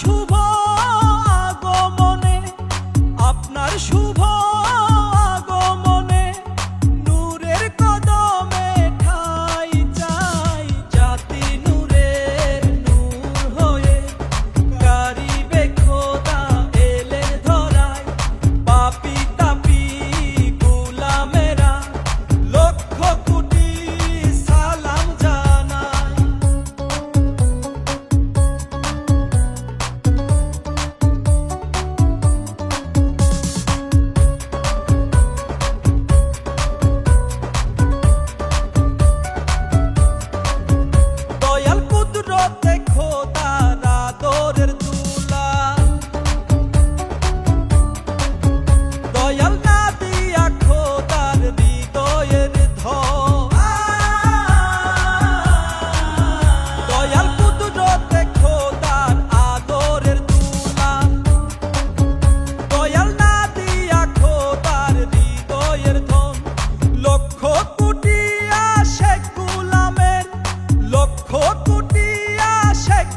should খোকুটিয়া Sheikh